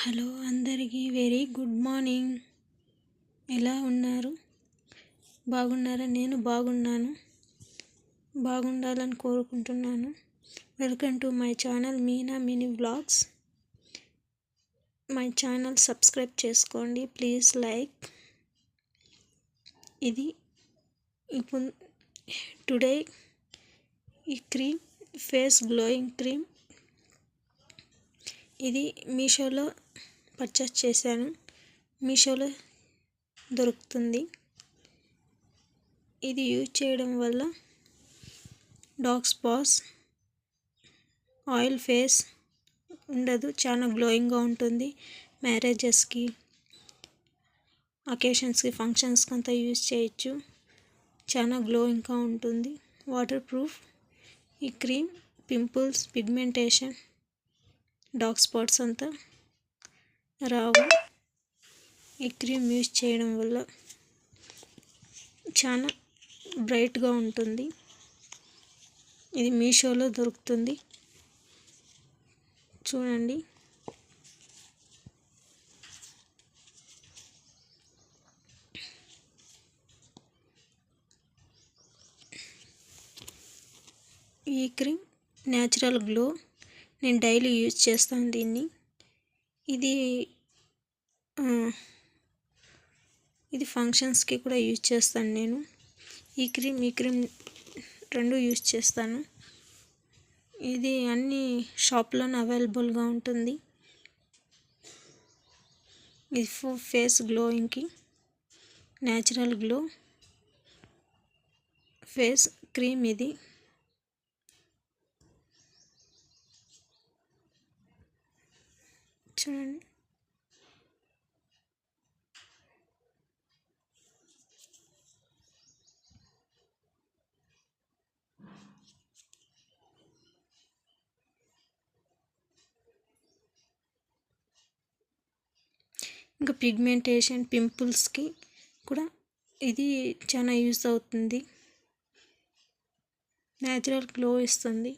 Hello అందరికీ very good morning. ఎలా ఉన్నారు? బాగున్నారా? నేను బాగున్నాను. బాగుండాలని కోరుకుంటున్నాను. Welcome to my channel Meena mini vlogs my channel subscribe చేసుకోండి. ప్లీజ్ లైక్ ఇది ఇప్పుడు టుడే ఈ క్రీమ్ ఫేస్ గ్లోయింగ్ క్రీమ్ ఇది మీషోలో పర్చేస్ చేశాను. మీషోలో దొరుకుతుంది. ఇది యూజ్ చేయడం వల్ల డాగ్ స్పాస్ ఆయిల్ ఫేస్ ఉండదు. చాలా గ్లోయింగ్గా ఉంటుంది. మ్యారేజెస్కి అకేషన్స్కి ఫంక్షన్స్కి అంతా యూజ్ చేయొచ్చు. చాలా గ్లోయింగ్గా ఉంటుంది. వాటర్ ప్రూఫ్ ఈ cream pimples pigmentation dark spots అంతా రావు. ఈ క్రీమ్ యూజ్ చేయడం వల్ల చాలా బ్రైట్గా ఉంటుంది. ఇది మీషోలో దొరుకుతుంది. చూడండి. ఈ క్రీమ్ న్యాచురల్ గ్లో నేను డైలీ యూజ్ చేస్తాను దీన్ని. ఇది ఇది ఫంక్షన్స్కి కూడా యూజ్ చేస్తాను నేను. ఈ క్రీమ్ ఈ క్రీమ్ రెండు యూజ్ చేస్తాను. ఇది అన్ని షాప్లోనే అవైలబుల్గా ఉంటుంది. ఇది ఫేస్ గ్లోయింగ్కి న్యాచురల్ గ్లో ఫేస్ క్రీమ్ ఇది. చూడండి. ఇంకా పిగ్మెంటేషన్ పింపుల్స్కి కూడా ఇది చాలా యూస్ అవుతుంది. న్యాచురల్ గ్లో ఇస్తుంది.